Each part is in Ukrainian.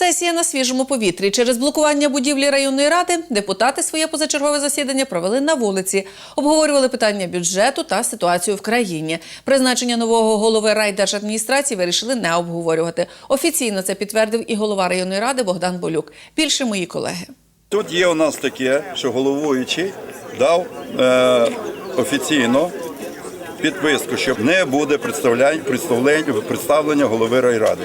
Сесія на свіжому повітрі. Через блокування будівлі районної ради депутати своє позачергове засідання провели на вулиці. Обговорювали питання бюджету та ситуацію в країні. Призначення нового голови райдержадміністрації вирішили не обговорювати. Офіційно це підтвердив і голова районної ради Богдан Болюк. Більше мої колеги. Тут є у нас таке, що головуючий дав е, офіційно підписку, що не буде представлення голови райради.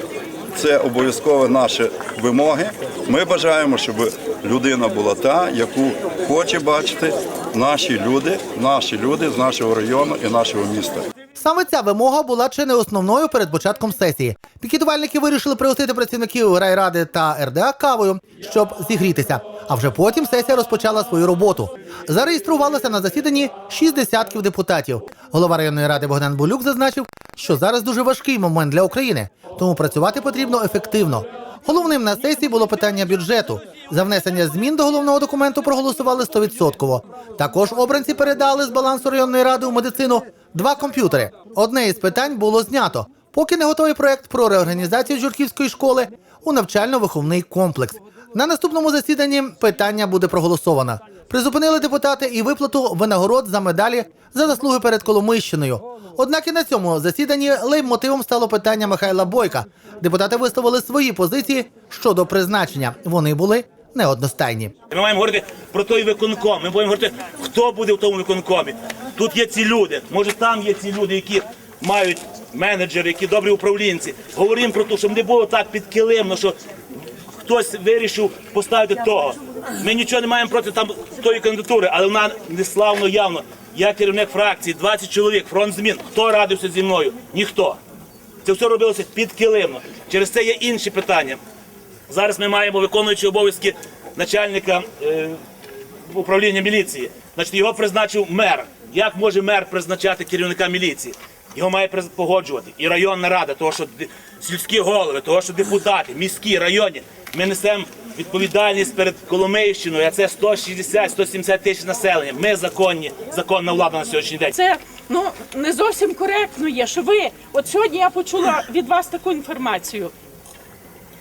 Це обов'язково наші вимоги. Ми бажаємо, щоб людина була та, яку хоче бачити наші люди, наші люди з нашого району і нашого міста. Саме ця вимога була чи не основною перед початком сесії. Пікетувальники вирішили пригостити працівників райради та РДА кавою, щоб зігрітися. А вже потім сесія розпочала свою роботу. Зареєструвалося на засіданні шість десятків депутатів. Голова районної ради Богдан Болюк зазначив, що зараз дуже важкий момент для України, тому працювати потрібно ефективно. Головним на сесії було питання бюджету. За внесення змін до головного документу проголосували 100%. Також обранці передали з балансу районної ради у медицину два комп'ютери. Одне із питань було знято, поки не готовий проект про реорганізацію Журківської школи у навчально-виховний комплекс. На наступному засіданні питання буде проголосовано. Призупинили депутати і виплату винагород за медалі за заслуги перед Коломийщиною. Однак і на цьому засіданні лейб-мотивом стало питання Михайла Бойка. Депутати висловили свої позиції щодо призначення. Вони були неодностайні. Ми маємо говорити про той виконком. Ми будемо говорити, хто буде в тому виконкомі. Тут є ці люди. Може, там є ці люди, які мають менеджери, які добрі управлінці. Говоримо про те, щоб не було так підкилимно, що хтось вирішив поставити того. Ми нічого не маємо проти там тої кандидатури, але вона неславно явно. Я керівник фракції, 20 чоловік, фронт змін. Хто радився зі мною? Ніхто. Це все робилося підкилимно. Через це є інші питання. Зараз ми маємо виконуючи обов'язки начальника е, управління міліції. Значить, його призначив мер. Як може мер призначати керівника міліції? Його має погоджувати і районна рада, того, що сільські голови, того, що депутати, міські, районні. Ми несемо відповідальність перед Коломийщиною, а це 160-170 тисяч населення. Ми законні, законна влада на сьогоднішній день. Це ну не зовсім коректно є, що ви от сьогодні я почула від вас таку інформацію.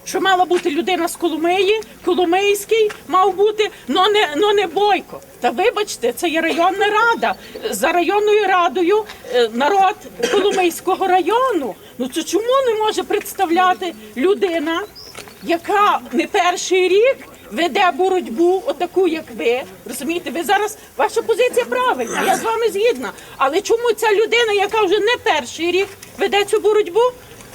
Що мала бути людина з Коломиї, Коломийський мав бути, но не, но не Бойко. Та вибачте, це є районна рада. За районною радою е, народ Коломийського району. Ну це чому не може представляти людина, яка не перший рік веде боротьбу, отаку, як ви. Розумієте, ви зараз ваша позиція правильна, я з вами згідна. Але чому ця людина, яка вже не перший рік веде цю боротьбу?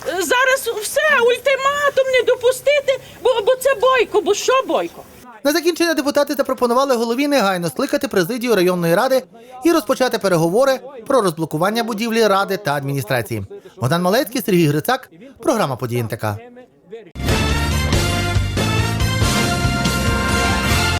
е, Зараз все, ультиматум не допустити, бо, бо це бойко, бо що бойко? На закінчення депутати запропонували голові негайно скликати президію районної ради і розпочати переговори про розблокування будівлі ради та адміністрації. Богдан Малецький, Сергій Грицак, програма «Події НТК».